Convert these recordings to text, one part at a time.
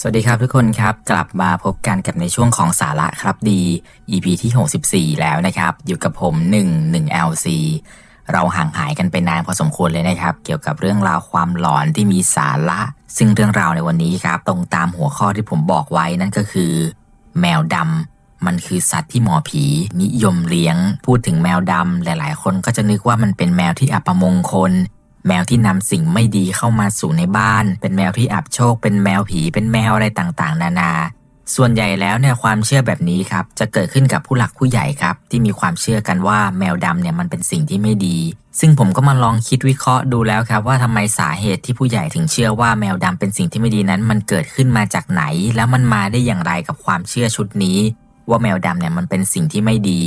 สวัสดีครับทุกคนครับ กลับมาพบกันกับในช่วงของสาระครับดี EP ที่ 64 แล้วนะครับ อยู่กับผม 1 1 LC เราห่างหายกันไปนานพอสมควรเลยนะครับ เกี่ยวกับเรื่องราวความหลอนที่มีสาระ ซึ่งเรื่องราวในวันนี้ครับ ตรงตามหัวข้อที่ผมบอกไว้นั่นก็คือ แมวดำมันคือสัตว์ที่หมอผี นิยมเลี้ยง พูดถึงแมวดำหลาย ๆ คนก็จะนึกว่ามันเป็นแมวที่อัปมงคล แมวที่นำสิ่งไม่ดีเข้ามาสู่ในบ้าน เป็นแมวที่อับโชค เป็นแมวผี เป็นแมวอะไรต่างๆ นานา ส่วนใหญ่แล้วเนี่ยความเชื่อแบบนี้ครับ จะเกิดขึ้นกับผู้หลักผู้ใหญ่ครับ ที่มีความเชื่อกันว่าแมวดำเนี่ยมันเป็นสิ่งที่ไม่ดี ซึ่งผมก็มาลองคิดวิเคราะห์ดูแล้วครับ ว่าทำไมสาเหตุที่ผู้ใหญ่ถึงเชื่อว่าแมวดำเป็นสิ่งที่ไม่ดีนั้น มันเกิดขึ้นมาจากไหน แล้วมันมาได้อย่างไรกับความเชื่อชุดนี้ ว่าแมวดำเนี่ยมันเป็นสิ่งที่ไม่ดี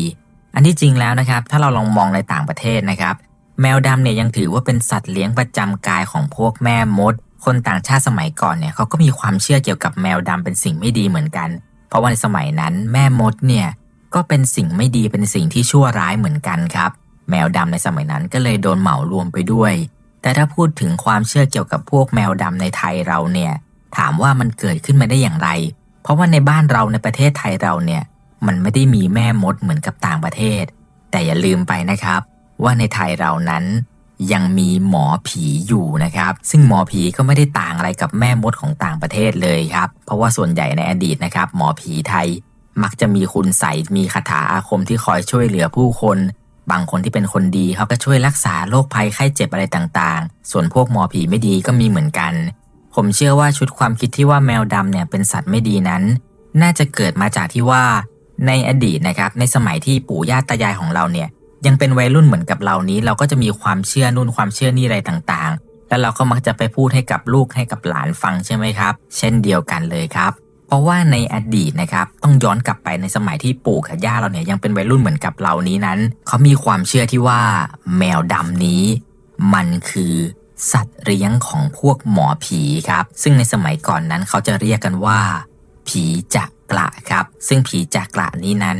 อันที่จริงแล้วนะครับ ถ้าเราลองมองในต่างประเทศนะครับ แมวดำเนี่ยยังถือว่าเป็นสัตว์เลี้ยงประจำกายของพวกแม่มด คนต่างชาติสมัยก่อนเนี่ยเขาก็มีความเชื่อเกี่ยวกับแมวดำเป็นสิ่งไม่ดีเหมือนกัน เพราะว่าในสมัยนั้นแม่มดเนี่ยก็เป็นสิ่งไม่ดีเป็นสิ่งที่ชั่วร้ายเหมือนกันครับ แมวดำในสมัยนั้นก็เลยโดนเหมารวมไปด้วย แต่ถ้าพูดถึงความเชื่อเกี่ยวกับพวกแมวดำในไทยเราเนี่ยถามว่ามันเกิดขึ้นมาได้อย่างไร เพราะว่าในบ้านเราในประเทศไทยเราเนี่ยมันไม่ได้มีแม่มดเหมือนกับต่างประเทศ แต่อย่าลืมไปนะครับ ว่าในไทยเรานั้นยังมีหมอผีอยู่นะครับ ซึ่งหมอผีก็ไม่ได้ต่างอะไรกับแม่มดของต่างประเทศเลยครับ เพราะว่าส่วนใหญ่ในอดีตนะครับ หมอผีไทยมักจะมีคุณใส่มีคาถาอาคมที่คอยช่วยเหลือผู้คน บางคนที่เป็นคนดีเขาก็ช่วยรักษาโรคภัยไข้เจ็บอะไรต่างๆ ส่วนพวกหมอผีไม่ดีก็มีเหมือนกัน ผมเชื่อว่าชุดความคิดที่ว่าแมวดำเนี่ยเป็นสัตว์ไม่ดีนั้น น่าจะเกิดมาจากที่ว่าในอดีตนะครับ ในสมัยที่ปู่ย่าตายายของเราเนี่ย ยังเป็นวัยรุ่นเหมือนกับเรานี้ เราก็จะมีความเชื่อนู่นความเชื่อนี่อะไรต่างๆ แล้วเราก็มักจะไปพูดให้กับลูกให้กับหลานฟังใช่ไหมครับ เช่นเดียวกันเลยครับ เพราะว่าในอดีตนะครับต้องย้อนกลับไปในสมัยที่ปู่กับย่าเราเนี่ยยังเป็นวัยรุ่นเหมือนกับเรานี้นั้นเขามีความเชื่อที่ว่าแมวดำนี้ มันคือสัตว์เลี้ยงของพวกหมอผีครับ ซึ่งในสมัยก่อนนั้นเขาจะเรียกกันว่า ผีจักระครับ ซึ่งผีจักระนี้นั้น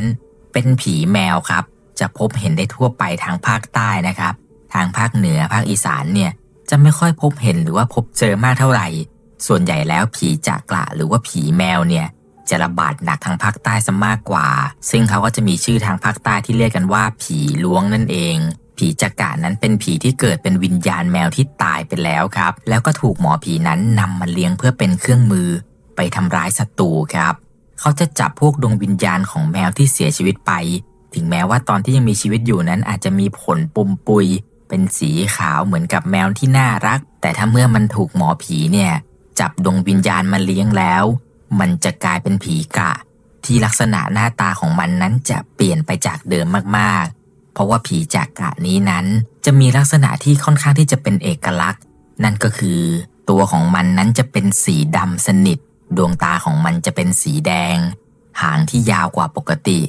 เป็นผีแมวครับ จะพบเห็นได้ทั่วไปทางภาคใต้นะครับ ทางภาคเหนือภาคอีสานเนี่ยจะไม่ค่อยพบเห็นหรือว่าพบเจอมากเท่าไหร่ ส่วนใหญ่แล้วผีจักระหรือว่าผีแมวเนี่ยจะระบาดหนักทางภาคใต้ซะมากกว่า ซึ่งเขาก็จะมีชื่อทางภาคใต้ที่เรียกกันว่าผีล้วงนั่นเอง ผีจักระนั้นเป็นผีที่เกิดเป็นวิญญาณแมวที่ตายไปแล้วครับ แล้วก็ถูกหมอผีนั้นนำมาเลี้ยงเพื่อเป็นเครื่องมือ ไปทำร้ายศัตรูครับ เขาจะจับพวกดวงวิญญาณของแมวที่เสียชีวิตไป ถึงแม้ว่าตอนที่ยังมีชีวิตอยู่นั้นอาจจะมีผลปุ่มปุย เป็นสีขาวเหมือนกับแมวที่น่ารัก แต่ถ้าเมื่อมันถูกหมอผีเนี่ย จับดวงวิญญาณมาเลี้ยงแล้ว มันจะกลายเป็นผีกะ ที่ลักษณะหน้าตาของมันนั้นจะเปลี่ยนไปจากเดิมมากๆ เพราะว่าผีจากกะนี้นั้น จะมีลักษณะที่ค่อนข้างที่จะเป็นเอกลักษณ์ นั่นก็คือ ตัวของมันนั้นจะเป็นสีดำสนิท ดวงตาของมันจะเป็นสีแดง หางที่ยาวกว่าปกติ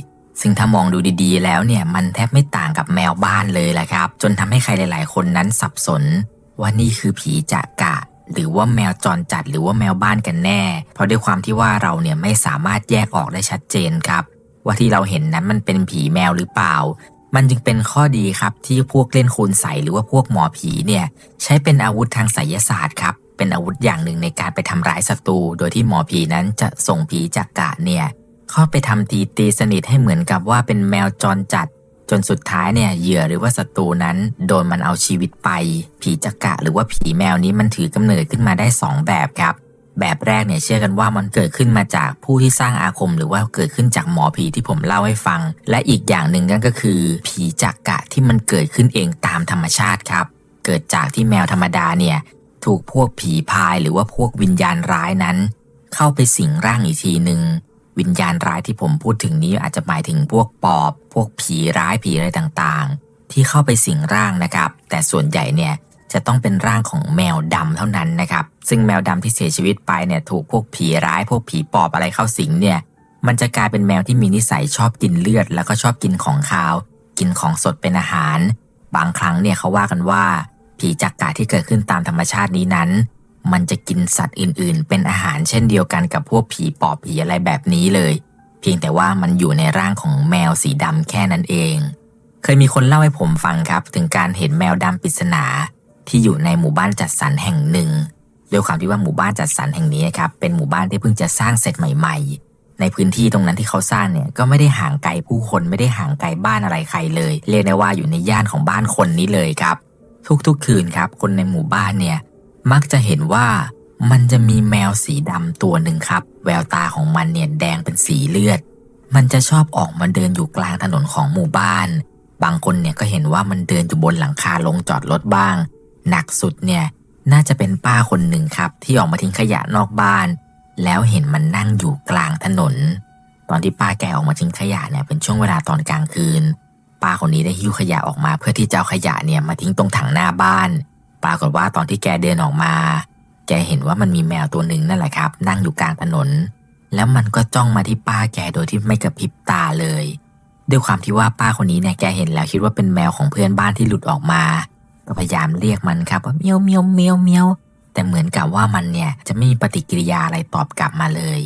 ซึ่งถ้ามองดูดีๆ แล้วเนี่ยมันแทบไม่ต่างกับแมวบ้านเลยแหละครับ จนทำให้ใครหลาย ๆ คนนั้นสับสน ว่านี่คือผีจากกะ หรือว่าแมวจรจัดหรือว่าแมวบ้านกันแน่ เพราะด้วยความที่ว่าเราเนี่ยไม่สามารถแยกออกได้ชัดเจนครับ ว่าที่เราเห็นนั้นมันเป็นผีแมวหรือเปล่า มันจึงเป็นข้อดีครับที่พวกเล่นคูณใสหรือว่าพวกหมอผีเนี่ยใช้เป็นอาวุธทางไสยศาสตร์ครับเป็นอาวุธอย่างหนึ่งในการไปทำร้ายศัตรูโดยที่หมอผีนั้นจะส่งผีจากกะเนี่ย เข้าไปทำตีตีสนิทให้เหมือนกับว่าเป็นแมวจรจัด จนสุดท้ายเนี่ยเหยื่อหรือว่าศัตรูนั้น โดนมันเอาชีวิตไป ผีจักกะหรือว่าผีแมวนี้มันถือกำเนิดขึ้นมาได้ 2 แบบครับแบบแรกเนี่ยเชื่อกันว่ามันเกิดขึ้นมาจากผู้ที่สร้างอาคม หรือว่าเกิดขึ้นจากหมอผีที่ผมเล่าให้ฟัง และอีกอย่างหนึ่งนั่นก็คือ ผีจักกะที่มันเกิดขึ้นเองตามธรรมชาติครับ เกิดจากที่แมวธรรมดาเนี่ยถูกพวกผีพายหรือว่าพวกวิญญาณร้ายนั้น เข้าไปสิงร่างอีกทีหนึ่ง วิญญาณร้ายที่ผมพูดถึงนี้อาจจะหมายถึงพวกปอบ พวกผีร้ายผีอะไรต่างๆ ที่เข้าไปสิงร่างนะครับ แต่ส่วนใหญ่เนี่ยจะต้องเป็นร่างของแมวดำเท่านั้นนะครับ ซึ่งแมวดำที่เสียชีวิตไปเนี่ยถูกพวกผีร้าย พวกผีปอบอะไรเข้าสิงเนี่ย มันจะกลายเป็นแมวที่มีนิสัยชอบกินเลือด แล้วก็ชอบกินของคาว กินของสดเป็นอาหาร บางครั้งเนี่ยเขาว่ากันว่า ผีจักกะที่เกิดขึ้นตามธรรมชาตินี้นั้น มันจะกินสัตว์อื่นๆ เป็นอาหารเช่นเดียวกันกับพวกผีปอบผีอะไรแบบนี้เลย เพียงแต่ว่ามันอยู่ในร่างของแมวสีดำแค่นั้นเอง เคยมีคนเล่าให้ผมฟังครับ ถึงการเห็นแมวดำปริศนา ที่อยู่ในหมู่บ้านจัดสรรแห่งหนึ่งด้วยความที่ว่าหมู่บ้านจัดสรรแห่งนี้ครับเป็นหมู่บ้านที่เพิ่งจะสร้างเสร็จใหม่ ๆในพื้นที่ตรงนั้นที่เขาสร้างเนี่ยก็ไม่ได้ห่างไกลผู้คนไม่ได้ห่างไกลบ้านอะไรใครเลย เรียกได้ว่าอยู่ในย่านของบ้านคนนี้เลยครับ ทุกๆคืนครับ คนในหมู่บ้านเนี่ย มักจะเห็นว่ามันจะมีแมวสีดำตัวหนึ่งครับ แววตาของมันเนี่ยแดงเป็นสีเลือด มันจะชอบออกมาเดินอยู่กลางถนนของหมู่บ้าน บางคนเนี่ยก็เห็นว่ามันเดินอยู่บนหลังคาลงจอดรถบ้าง หนักสุดเนี่ยน่าจะเป็นป้าคนหนึ่งครับ ที่ออกมาทิ้งขยะนอกบ้าน แล้วเห็นมันนั่งอยู่กลางถนน ตอนที่ป้าแกออกมาทิ้งขยะเนี่ยเป็นช่วงเวลาตอนกลางคืน ป้าคนนี้ได้หิ้วขยะออกมา เพื่อที่จะเอาขยะเนี่ยมาทิ้งตรงถังหน้าบ้าน ปรากฏว่าตอนที่แกเดินออกมาแกเห็นว่ามันมีแมวตัวหนึ่งนั่นแหละครับ นั่งอยู่กลางถนน แล้วมันก็จ้องมาที่ป้าแกโดยที่ไม่กระพริบตาเลย ด้วยความที่ว่าป้าคนนี้เนี่ยแกเห็นแล้วคิดว่าเป็นแมวของเพื่อนบ้านที่หลุดออกมา ก็พยายามเรียกมันครับว่าเมียวเมียวเมียวเมียวแต่เหมือนกับว่ามันเนี่ยจะไม่มีปฏิกิริยาอะไรตอบกลับมาเลย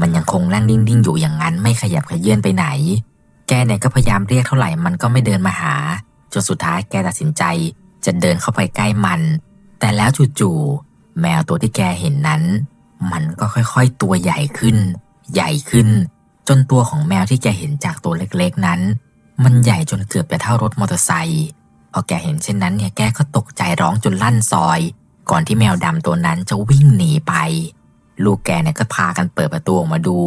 มันยังคงนั่งนิ่งๆอยู่อย่างนั้นไม่ขยับขยื่นไปไหน แกเนี่ยก็พยายามเรียกเท่าไหร่มันก็ไม่เดินมาหาจนสุดท้ายแกตัดสินใจ จะเดินเข้าไปใกล้มัน แต่แล้วจู่ๆแมวตัวที่แกเห็นนั้น มันก็ค่อยๆตัวใหญ่ขึ้น ใหญ่ขึ้น จนตัวของแมวที่แกเห็นจากตัวเล็กๆนั้น มันใหญ่จนเกือบจะเท่ารถมอเตอร์ไซค์พอแกเห็นเช่นนั้นเนี่ยแกก็ตกใจร้องจนลั่นซอย ก่อนที่แมวดำตัวนั้นจะวิ่งหนีไป ลูกแกเนี่ยก็พากันเปิดประตูออกมาดู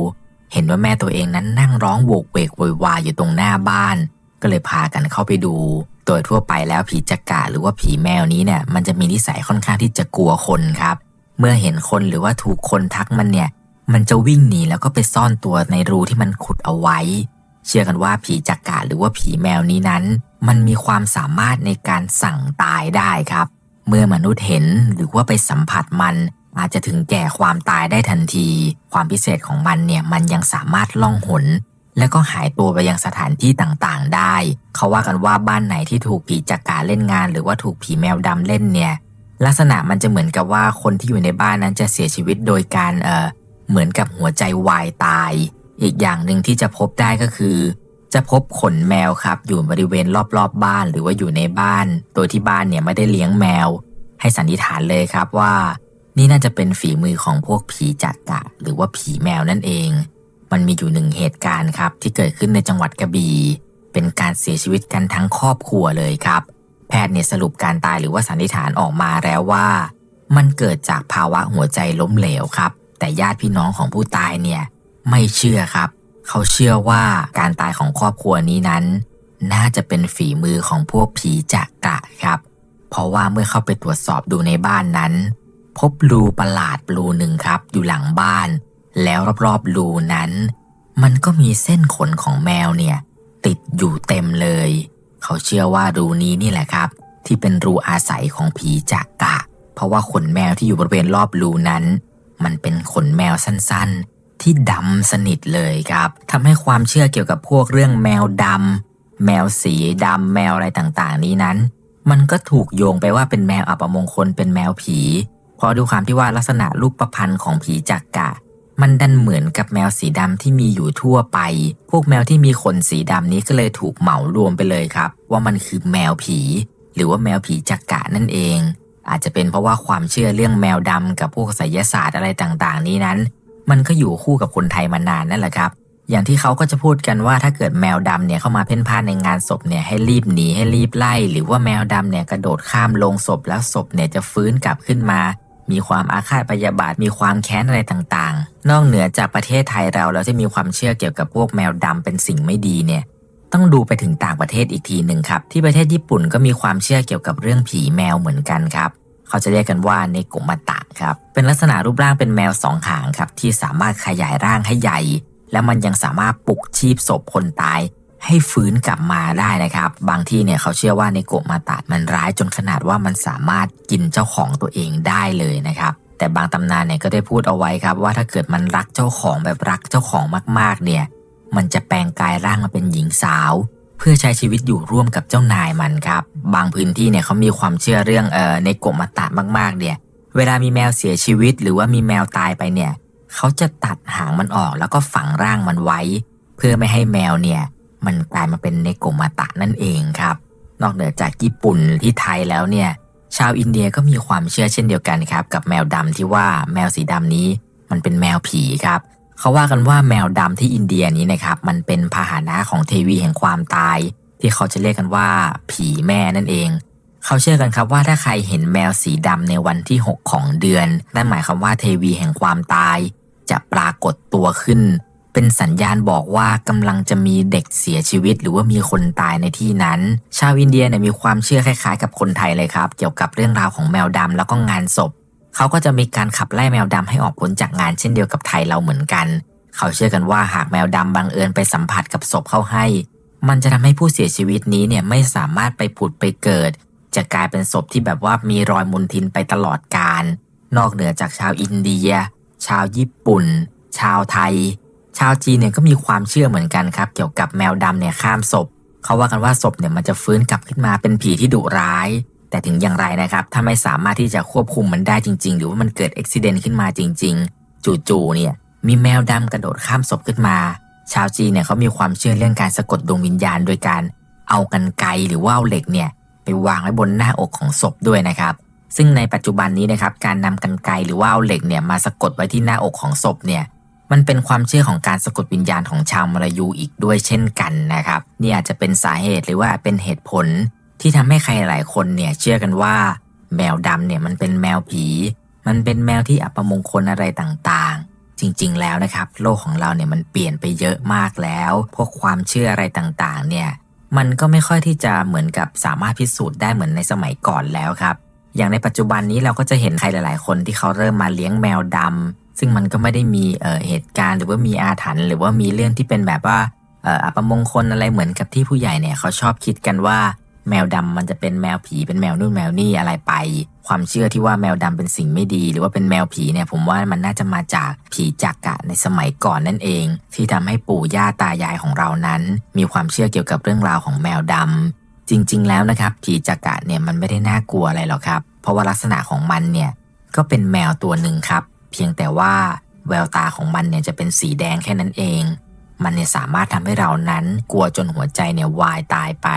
เห็นว่าแม่ตัวเองนั้นนั่งร้องโวกเวกโวยวายอยู่ตรงหน้าบ้าน ก็เลยพากันเข้าไปดู โดยทั่วไปแล้วผีจักระหรือว่าผีแมวนี้เนี่ย มันจะมีนิสัยค่อนข้างที่จะกลัวคนครับ เมื่อเห็นคนหรือว่าถูกคนทักมันเนี่ย มันจะวิ่งหนีแล้วก็ไปซ่อนตัวในรูที่มันขุดเอาไว้ เชื่อกันว่าผีจักระหรือว่าผีแมวนี้นั้น มันมีความสามารถในการสั่งตายได้ครับ เมื่อมนุษย์เห็นหรือว่าไปสัมผัสมันอาจจะถึงแก่ความตายได้ทันที ความพิเศษของมันเนี่ยมันยังสามารถล่องหน และก็หายตัวไปยังสถานที่ต่างๆ ได้ เขาว่ากันว่าบ้านไหนที่ถูกผีจักราเล่นงาน หรือว่าถูกผีแมวดำเล่นเนี่ย ลักษณะมันจะเหมือนกับว่าคนที่อยู่ในบ้านนั้นจะเสียชีวิตโดยการเออเหมือนกับหัวใจวายตาย อีกอย่างหนึ่งที่จะพบได้ก็คือ จะพบขนแมวครับ อยู่บริเวณรอบๆบบ้านหรือว่าอยู่ในบ้าน โดยที่บ้านเนี่ยไม่ได้เลี้ยงแมว ให้สันนิษฐานเลยครับว่า นี่น่าจะเป็นฝีมือของพวกผีจักระหรือว่าผีแมวนั่นเอง มันมีอยู่หนึ่งเหตุการณ์ครับที่เกิดขึ้นในจังหวัดกระบี่ เป็นการเสียชีวิตกันทั้งครอบครัวเลยครับ แพทย์เนี่ยสรุปการตายหรือว่าสันนิษฐานออกมาแล้วว่า มันเกิดจากภาวะหัวใจล้มเหลวครับ แต่ญาติพี่น้องของผู้ตายเนี่ยไม่เชื่อครับ เขาเชื่อว่าการตายของครอบครัวนี้นั้น น่าจะเป็นฝีมือของพวกผีจักระครับ เพราะว่าเมื่อเข้าไปตรวจสอบดูในบ้านนั้น พบรูประหลาดรูหนึ่งครับอยู่หลังบ้าน แล้วรอบๆรูนั้น มันก็มีเส้นขนของแมวเนี่ย ติดอยู่เต็มเลย เขาเชื่อว่ารูนี้นี่แหละครับ ที่เป็นรูอาศัยของผีจักระเพราะว่าขนแมวที่อยู่บริเวณรอบรูนั้น มันเป็นขนแมวสั้นๆ ที่ดำสนิทเลยครับทำให้ความเชื่อเกี่ยวกับพวกเรื่องแมวดำแมวสีดำแมวอะไรต่างๆ นี้นั้น มันก็ถูกโยงไปว่าเป็นแมวอัปมงคลเป็นแมวผี เพราะดูความที่ว่าลักษณะรูปประพันธ์ของผีจักระ มันดันเหมือนกับแมวสีดำที่มีอยู่ทั่วไป พวกแมวที่มีขนสีดำนี้ก็เลยถูกเหมารวมไปเลยครับ ว่ามันคือแมวผี หรือว่าแมวผีจักระนั่นเอง อาจจะเป็นเพราะว่าความเชื่อเรื่องแมวดำกับพวกไสยศาสตร์อะไรต่างๆ นี้นั้น มันก็อยู่คู่กับคนไทยมานานนั่นแหละครับ อย่างที่เขาก็จะพูดกันว่าถ้าเกิดแมวดำเนี่ยเข้ามาเพ่นพ่านในงานศพเนี่ยให้รีบหนีให้รีบไล่ หรือว่าแมวดำเนี่ยกระโดดข้ามลงศพแล้วศพเนี่ยจะฟื้นกลับขึ้นมา มีความอาฆาตพยาบาท มีความแค้นอะไรต่างๆ นอกเหนือจากประเทศไทยเราแล้วที่มีความเชื่อเกี่ยวกับพวกแมวดำเป็นสิ่งไม่ดีเนี่ย ต้องดูไปถึงต่างประเทศอีกทีหนึ่งครับ ที่ประเทศญี่ปุ่นก็มีความเชื่อเกี่ยวกับเรื่องผีแมวเหมือนกันครับ เขาจะเรียกกันว่าเนโกมาตะครับ เป็นลักษณะรูปร่างเป็นแมวสองหางครับที่สามารถขยายร่างให้ใหญ่ และมันยังสามารถปลุกชีพศพคนตาย ให้ฟื้นกลับมาได้นะครับ บางที่เนี่ยเขาเชื่อว่าในโกมาตะมันร้ายจนขนาดว่ามันสามารถกินเจ้าของตัวเองได้เลยนะครับแต่บางตำนานเนี่ยก็ได้พูดเอาไว้ครับว่าถ้าเกิดมันรักเจ้าของแบบรักเจ้าของมากๆ เนี่ย มันจะแปลงกายร่างมาเป็นหญิงสาว เพื่อใช้ชีวิตอยู่ร่วมกับเจ้านายมันครับ บางพื้นที่เนี่ยเขามีความเชื่อเรื่องเอ่อในกมาตะมากๆ เนี่ย เวลามีแมวเสียชีวิต หรือว่ามีแมวตายไปเนี่ยเขาจะตัดหางมันออกแล้วก็ฝังร่างมันไว้ เพื่อไม่ให้แมวเนี่ย มันกลายมาเป็นเนโกมาตะนั่นเองครับ นอกเหนือจากญี่ปุ่นที่ไทยแล้วเนี่ย ชาวอินเดียก็มีความเชื่อเช่นเดียวกันครับ กับแมวดำที่ว่าแมวสีดำนี้มันเป็นแมวผีครับเขาว่ากันว่าแมวดำที่อินเดียนี้นะครับมันเป็นพาหนะของเทวีแห่งความตาย ที่เขาจะเรียกกันว่าผีแม่นั่นเองเขาเชื่อกันครับว่าถ้าใครเห็นแมวสีดำในวันที่ 6 ของเดือนนั่นหมายความว่าเทวีแห่งความตาย จะปรากฏตัวขึ้น เป็นสัญญาณบอกว่ากำลังจะมีเด็กเสียชีวิต หรือว่ามีคนตายในที่นั้น ชาวอินเดียเนี่ยมีความเชื่อคล้ายๆ กับคนไทยเลยครับ เกี่ยวกับเรื่องราวของแมวดำแล้วก็งานศพ เขาก็จะมีการขับไล่แมวดำให้ออกพ้นจากงานเช่นเดียวกับไทยเราเหมือนกัน เขาเชื่อกันว่าหากแมวดำบังเอิญไปสัมผัสกับศพเข้าให้ มันจะทำให้ผู้เสียชีวิตนี้เนี่ยไม่สามารถไปผุดไปเกิด จะกลายเป็นศพที่แบบว่ามีรอยมนทินไปตลอดกาลนอกเหนือจากชาวอินเดีย ชาวญี่ปุ่น ชาวไทย ชาวจีนเนี่ยก็มีความเชื่อเหมือนกันครับ เกี่ยวกับแมวดำเนี่ยข้ามศพ เขาว่ากันว่าศพเนี่ยมันจะฟื้นกลับขึ้นมาเป็นผีที่ดุร้าย แต่ถึงอย่างไรนะครับ ถ้าไม่สามารถที่จะควบคุมมันได้จริง ๆ หรือว่ามันเกิดอุบิเหตุขึ้นมาจริง ๆ จู่ๆเนี่ยมีแมวดำกระโดดข้ามศพขึ้นมา ชาวจีนเนี่ยเขามีความเชื่อเรื่องการสะกดดวงวิญญาณ โดยการเอากันไกหรือว่าเอาเหล็กเนี่ยไปวางไว้บนหน้าอกของศพด้วยนะครับ ซึ่งในปัจจุบันนี้นะครับการนำกันไกหรือว่าเอาเหล็กเนี่ยมาสะกดไว้ที่หน้าอกของศพเนี่ย มันเป็นความเชื่อของการสะกดวิญญาณของชาวมลายูอีกด้วยเช่นกันนะครับ นี่อาจจะเป็นสาเหตุหรือว่าเป็นเหตุผลที่ทำให้ใครหลายคนเนี่ยเชื่อกันว่า แมวดำเนี่ยมันเป็นแมวผี มันเป็นแมวที่อัปมงคลอะไรต่างๆ จริงๆแล้วนะครับ โลกของเราเนี่ยมันเปลี่ยนไปเยอะมากแล้ว พวกความเชื่ออะไรต่างๆ เนี่ยมันก็ไม่ค่อยที่จะเหมือนกับสามารถพิสูจน์ได้เหมือนในสมัยก่อนแล้วครับ อย่างในปัจจุบันนี้เราก็จะเห็นใครหลาย ๆ คนที่เขาเริ่มมาเลี้ยงแมวดำ ซึ่งมันก็ไม่ได้มีเเหตุการณ์หรือว่ามีอาถรรพ์หรือว่ามีเรื่องที่เป็นแบบว่าอัปมงคลอะไรเหมือนกับที่ผู้ใหญ่เนี่ยเขาชอบคิดกันว่าแมวดำมันจะเป็นแมวผีเป็นแมวนู่นแมวนี่อะไรไป ความเชื่อที่ว่าแมวดำเป็นสิ่งไม่ดี หรือว่าเป็นแมวผีเนี่ยผมว่ามันน่าจะมาจากผีจักกะในสมัยก่อนนั่นเอง ที่ทำให้ปู่ย่าตายายของเรานั้น มีความเชื่อเกี่ยวกับเรื่องราวของแมวดำจริง ๆ แล้วนะครับ ผีจักกะเนี่ยมันไม่ได้น่ากลัวอะไรหรอกครับ เพราะว่าลักษณะของมันเนี่ยก็เป็นแมวตัวหนึ่งครับ เพียงแต่ว่าแววตาของมันเนี่ยจะเป็นสีแดงแค่นั้นเอง มันเนี่ยสามารถทำให้เรานั้นกลัวจนหัวใจเนี่ยวายตายไป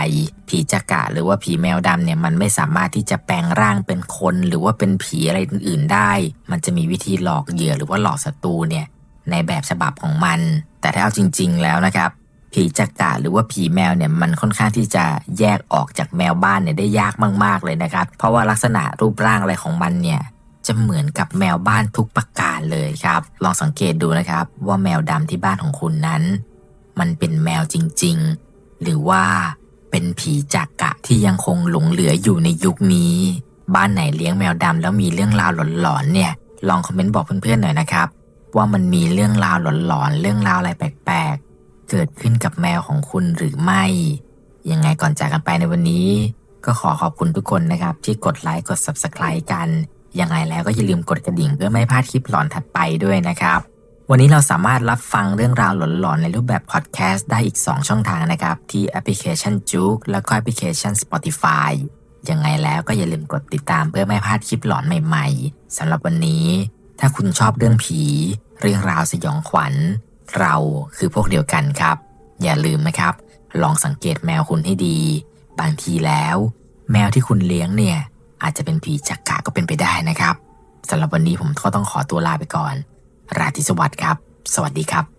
ผีจักระหรือว่าผีแมวดำเนี่ยมันไม่สามารถที่จะแปลงร่างเป็นคนหรือว่าเป็นผีอะไรอื่นๆได้ มันจะมีวิธีหลอกเหยื่อหรือว่าหลอกศัตรูเนี่ยในแบบฉบับของมัน แต่ถ้าเอาจริง ๆ แล้วนะครับ ผีจักระหรือว่าผีแมวเนี่ยมันค่อนข้างที่จะแยกออกจากแมวบ้านเนี่ยได้ยากมาก ๆเลยนะครับ เพราะว่าลักษณะรูปร่างอะไรของมันเนี่ย จะเหมือนกับแมวบ้านทุกประการเลยครับ ลองสังเกตดูนะครับ ว่าแมวดำที่บ้านของคุณนั้น มันเป็นแมวจริง ๆ หรือว่าเป็นผีจักกะที่ยังคงหลงเหลืออยู่ในยุคนี้ บ้านไหนเลี้ยงแมวดำแล้วมีเรื่องราวหลอนๆเนี่ย ลองคอมเมนต์บอกเพื่อนๆหน่อยนะครับ ว่ามันมีเรื่องราวหลอนๆเรื่องราวอะไรแปลกๆ เกิดขึ้นกับแมวของคุณหรือไม่ ยังไงก่อนจากกันไปในวันนี้ ก็ขอขอบคุณทุกคนนะครับ ที่กดไลค์กด Subscribe กัน ยังไงแล้วก็อย่าลืมกดกระดิ่งเพื่อไม่พลาดคลิปหลอนถัดไปด้วยนะครับ วันนี้เราสามารถรับฟังเรื่องราวหลอนๆในรูปแบบพอดแคสต์ได้อีก 2 ช่องทางนะครับ ที่แอปพลิเคชันจุกแล้วก็แอปพลิเคชัน Spotify ยังไงแล้วก็อย่าลืมกดติดตามเพื่อไม่พลาดคลิปหลอนใหม่ๆสำหรับวันนี้ ถ้าคุณชอบเรื่องผี เรื่องราวสยองขวัญ เราคือพวกเดียวกันครับ อย่าลืมนะครับ ลองสังเกตแมวคุณให้ดี บางทีแล้ว แมวที่คุณเลี้ยงเนี่ย อาจจะเป็นผีจักกะก็เป็นไปได้นะครับสำหรับวันนี้ผมก็ต้องขอตัวลาไปก่อน ราตรีสวัสดิ์ครับ สวัสดีครับ